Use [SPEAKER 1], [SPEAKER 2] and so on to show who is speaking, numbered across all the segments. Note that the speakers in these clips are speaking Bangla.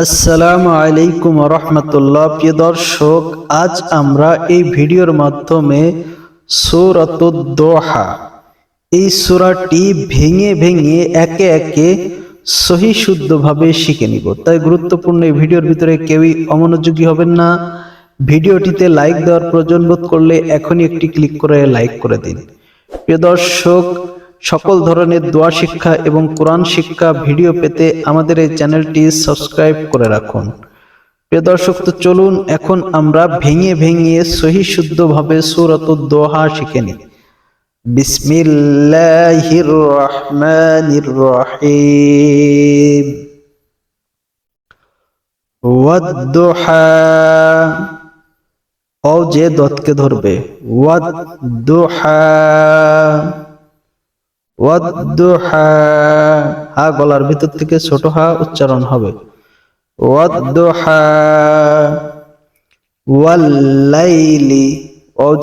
[SPEAKER 1] আসসালামু আলাইকুম রহমতুল্লাহ। প্রিয় দর্শক, আজ আমরা এই ভিডিওর মাধ্যমে সূরাতুদ-দোহা এই সূরাটি ভেঙে ভেঙে একে একে সহি শুদ্ধভাবে শিখে নিব। তাই গুরুত্বপূর্ণ এই ভিডিওর ভিতরে কেউই অমনোযোগী হবেন না। ভিডিওটিতে লাইক দেওয়ার প্রয়োজন বোধ করলে এখনই একটি ক্লিক করে লাইক করে দিন। প্রিয় দর্শক সকল ধরনের দোয়া শিক্ষা এবং কোরআন শিক্ষা ভিডিও পেতে আমাদের এই চ্যানেলটি সাবস্ক্রাইব করে রাখুন। প্রিয় দর্শক, তো চলুন এখন আমরা ভেঙে ভেঙে সহি শুদ্ধভাবে সূরাতুদ দোহা শিখে নিই। বিসমিল্লাহির রহমানির রহিম ও যে দতকে ধরবে। ওয়াদ-দোহা। হা গলার ভিতর থেকে ছোট হা উচ্চারণ হবে। ওয়াল্লাইলি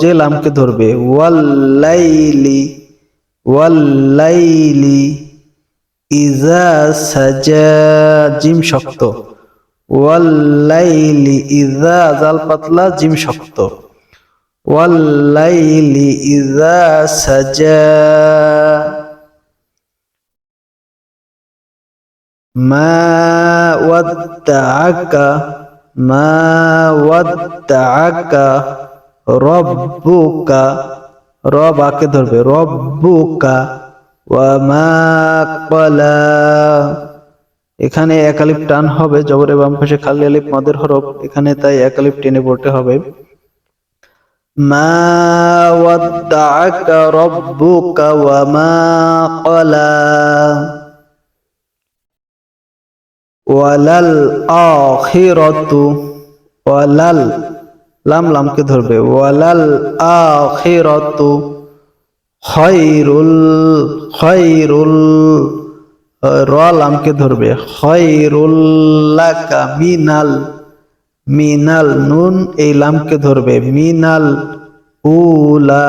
[SPEAKER 1] যে লামকে ধরবে। ওয়াল্লাইলি ওয়াল্লাইলি ইজা সাজা, জিম শক্ত। ওয়াল্লাইলি ইজা জাল পাতলা, জিম শক্ত। ওয়াল্লাইলি ইজা সাজা। মা ওয়াত্তাআকা মা ওয়াত্তাআকা রব্বুকা, রব আকে ধরবে, রব্বুকা, ওয়া মা ক্বালা। এখানে একালিপ টান হবে, জবরে বাম পাশে খালি আলিপ মাদের হরফ, এখানে তাই একালিপ টেনে পড়তে হবে। মা ওয়াদ্দাআকা রব্বুকা, ওয়া মা ক্বালা। ওয়ালাল আখিরাতু, ওয়ালাল, লাম লামকে ধরবে, ওয়ালাল আখিরাতু, খায়রুল খায়রুল, র লামকে ধরবে, খায়রুল লাকা মিনাল মিনাল নুন, এই লামকে ধরবে, মিনাল উলা।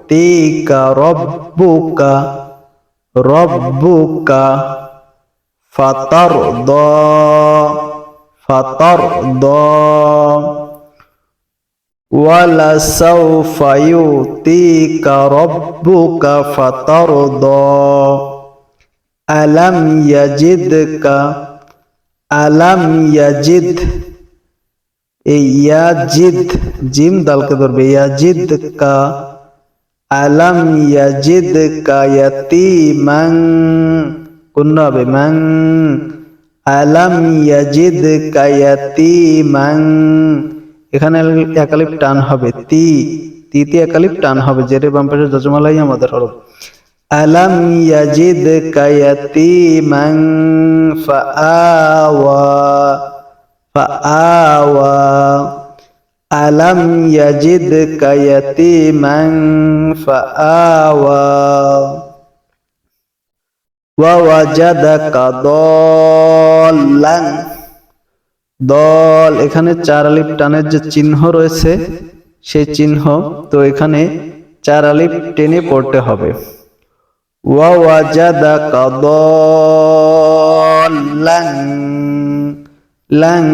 [SPEAKER 1] তিকা রব্বুকা রব্বুকা ফাতার দ ফাতার দ ওয়ালা সাউফা ইউতিকা রব্বুকা ফাতার দ আলাম ইয়াজিদকা, আলাম ইয়াজিদ। এই ইয়াজিদ, জিম দালকে ধরবে, ইয়াজিদকা। আলাম ইয়াজিদকা ইয়াতিমান, কোন হবে মান? আলাম ইয়াজিদকা ইয়াতিমান, এখানে একালিপ টান হবে তি, তিতে একালিপ টান হবে, জেরে বাম পাশে যজমালাই আমাদের হরফ। আলাম ইয়াজিদকা ইয়াতিমান ফাআওয়া ফাআওয়া আলাম ইয়াজিদকা ইয়াতিমান ফাআওয়া ওয়া ওয়াজাদাকা দল্লান। দল, এখানে চার আলিফ টানের যে চিহ্ন রয়েছে, সেই চিহ্ন, তো এখানে চার আলিফ টেনে পড়তে হবে। ওয়া ওয়াজাদাকা দল্লান। লাং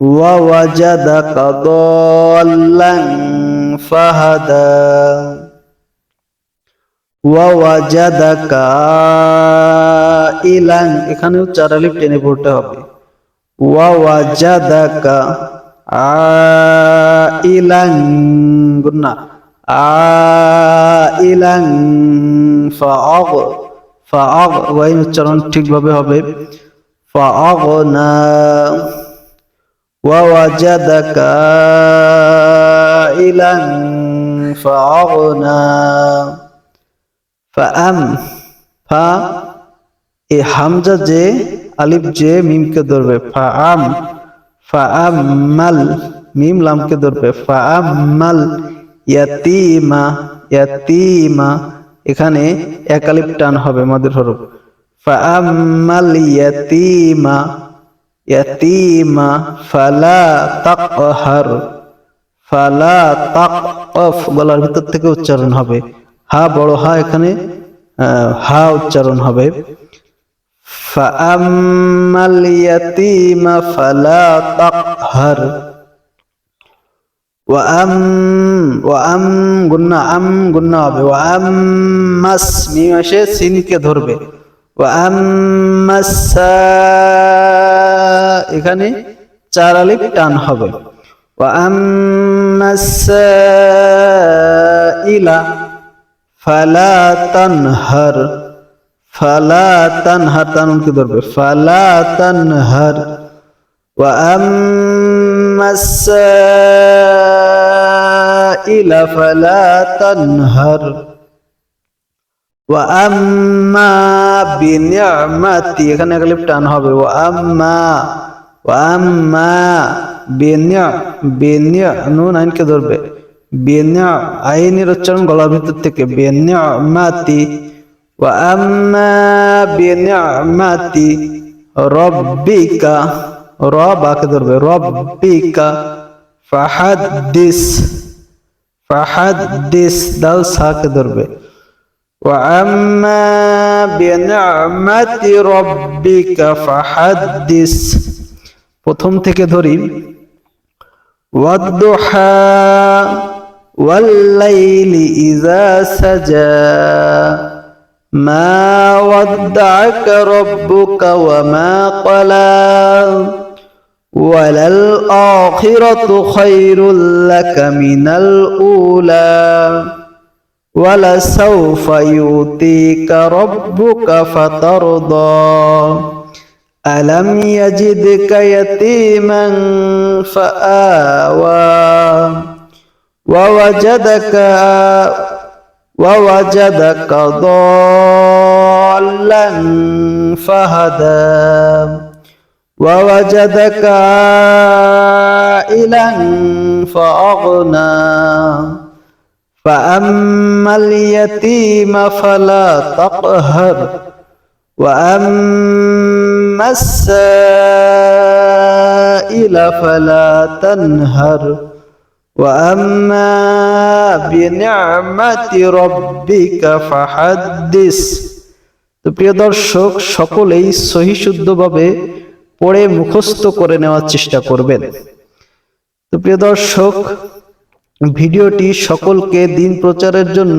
[SPEAKER 1] ওয়া ওয়াজাদাকা দল্লান ফাহাদা ওয়াজাদাকা ইলান এখানেও চার আলিফ টেনে পড়তে হবে। ওয়াজাদাকা আইলান গুন্না আইলান ফাআগ ফাআগ ওয়াইন উচ্চারণ ঠিকভাবে হবে ফা হামজা যে আলিফ যে মিমকে ধরবে। ফা আম ফা মিম লামকে ধরবে। ফা ইয়াতিমা ইয়াতিমা এখানে একালিপ টান হবে মাদের হরফ। ফাআমাল ইয়াতিমা ইয়াতিমা ফালা তাকহার, ফালা তাকফ গলার ভিতর থেকে উচ্চারণ হবে। হা বড় হা এখানে হা উচ্চারণ হবে। ফাআমাল ইয়াতিমা ফালা তাকহার ওয়াম ওয়াম গুন্না, আম গুন্না হবে। ওয়াম মাস মিম এসে সিনকে ধরবে। ওয়াম মাসা এখানে চার টান হবে। মাসা ইলা, ফালা তানহার ফালা তানহার তানুন কি ধরবে। ফালা তানহার ওয়াম السائل فلا تنهر وأما بنعمتي এখানে এক লিপ টান হবে وأما وأما بنع بنع নুন আইনকে ধরবে বেনিয়া আইনের উচ্চারণ গলার ভিতর থেকে বেনিয়ামাতি وأما بنعمة ربك ربك ধরবে ربك فحدث فحدث দাল সাকে ধরবে وأما بنعمة ربك فحدث প্রথম থেকে ধরি والضحى والليل إذا سجى ما ودعك ربك وما قلى وللآخرة خير لك من الأولى ولسوف يؤتيك ربك فترضى. ألم يجدك يتيما فآوى ووجدك ووجدك ضالا فهدى. ووجدك عائلا فأغنى فأما اليتيم فلا تقهر وأما السائل فلا تنهر وأما بنعمة ربك فحدث তো প্রিয় দর্শক সকলেই সহি শুদ্ধভাবে পড়ে মুখস্থ করে নেওয়ার চেষ্টা করবেন। তো প্রিয় দর্শক, ভিডিওটি সকলকে দিন প্রচারের জন্য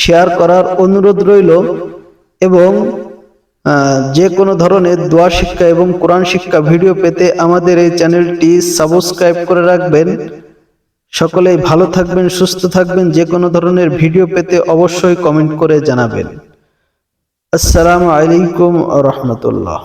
[SPEAKER 1] শেয়ার করার অনুরোধ রইল এবং যে কোনো ধরনের দোয়া শিক্ষা এবং কোরআন শিক্ষা ভিডিও পেতে আমাদের এই চ্যানেলটি সাবস্ক্রাইব করে রাখবেন। সকলেই ভালো থাকবেন, সুস্থ থাকবেন, যে কোনো ধরনের ভিডিও পেতে অবশ্যই কমেন্ট করে জানাবেন। আসসালামু আলাইকুম রহমতুল্লাহ।